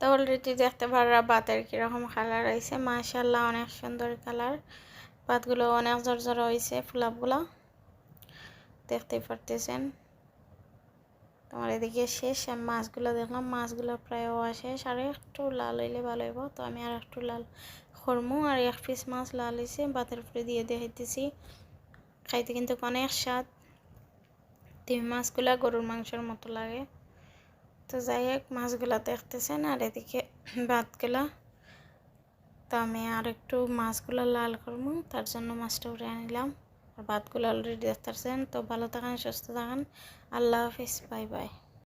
তো অলরেডি দেখতে পারা ভাতের কীরকম কালার হয়েছে। মাশাল্লাহ অনেক সুন্দর কালার পাতগুলো অনেক জোর হয়েছে, ফুলাপগুলো। দেখতে পারতেছেন। তোমার এদিকে শেষ, আমি মাছগুলো দেখলাম। মাছগুলো প্রায় শেষ। আর একটু লাল হইলে ভালো হইব। তো আমি আর একটু লাল খরমু আর এক পিস মাছ লাল হয়েছে ভাতের উপরে দিয়ে দেখাইতেছি। খাইতে কিন্তু অনেক স্বাদ। তিমি মাছগুলা গরুর মাংসের মতো লাগে। তো যাই হোক, মাছগুলা দেখতেছেন, আর এদিকে ভাতগুলা। তো আমি আর একটু মাছগুলো লাল করব, তার জন্য মাছটা উঠে আনিলাম। আর ভাতগুলো অলরেডি দেখতেছেন তো ভালো থাকেন, সুস্থ থাকেন। আল্লাহ হাফিজ, বাই বাই।